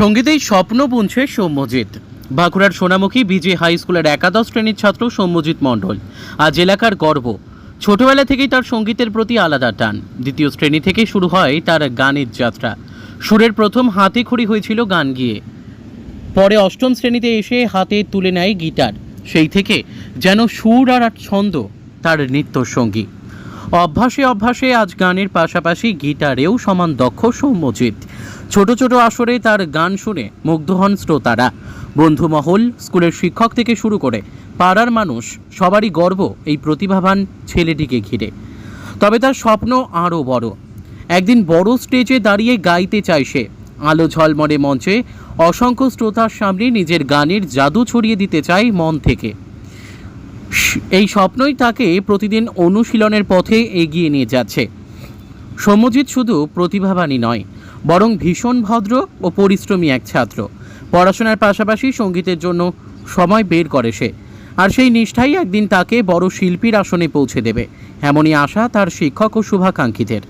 সঙ্গীতেই স্বপ্ন বুনছে সৌম্যজিৎ। বাঁকুড়ার সোনামুখী বিজে হাই স্কুলের একাদশ শ্রেণির ছাত্র সৌম্যজিৎ মণ্ডল। আজ এলাকার গর্ব। ছোটবেলা থেকেই তার সঙ্গীতের প্রতি আলাদা টান। দ্বিতীয় শ্রেণি থেকে শুরু হয় তার গানের যাত্রা। সুরের প্রথম হাতে খড়ি হয়েছিল গান গিয়ে। পরে অষ্টম শ্রেণীতে এসে হাতে তুলে নেয় গিটার। সেই থেকে যেন সুর আর ছন্দ তার নৃত্যর সঙ্গী অভ্যাসে অভ্যাসে আজ গানের পাশাপাশি গিটারেও সমান দক্ষ সৌম্যজিৎ। ছোট ছোট আসরে তার গান শুনে মুগ্ধ হন শ্রোতারা। বন্ধুমহল, স্কুলের শিক্ষক থেকে শুরু করে পাড়ার মানুষ, সবারই গর্ব এই প্রতিভাবান ছেলেটিকে ঘিরে। তবে তার স্বপ্ন আরও বড়। একদিন বড় স্টেজে দাঁড়িয়ে গাইতে চায় সে। আলো ঝলমলে মঞ্চে অসংখ্য শ্রোতার সামনে নিজের গানের জাদু ছড়িয়ে দিতে চায় মন থেকে। এই স্বপ্নই তাকে প্রতিদিন অনুশীলনের পথে এগিয়ে নিয়ে যাচ্ছে। সৌম্যজিৎ শুধু প্রতিভাবানই নয়, বরং ভীষণ ভদ্র ও পরিশ্রমী এক ছাত্র। পড়াশোনার পাশাপাশি সঙ্গীতের জন্য সময় বের করে সে, আর সেই নিষ্ঠাই একদিন তাকে বড় শিল্পীর আসনে পৌঁছে দেবে, এমনই আশা তার শিক্ষক ও শুভাকাঙ্ক্ষীদের।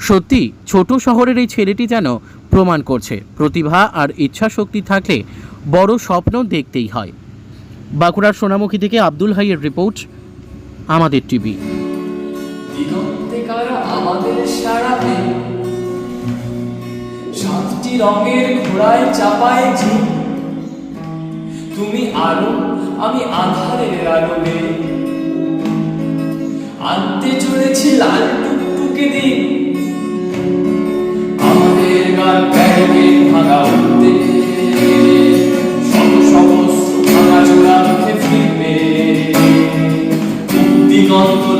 সত্যি, ছোট শহরের এই ছেলেটি যেন প্রমাণ করছে, প্রতিভা আর ইচ্ছা শক্তি থাকলে বড় স্বপ্ন দেখতেই হয়। বাঁকুড়ার সোনামুখী থেকে আব্দুল হাইয়ের রিপোর্ট, আমাদের টিভি। সাতটি রঙের ঘোড়ায় চাপায় ঝি তুমি আলো, আমি আধারের আলোবে আনতে চলেছি লাল দিগন্ত লাল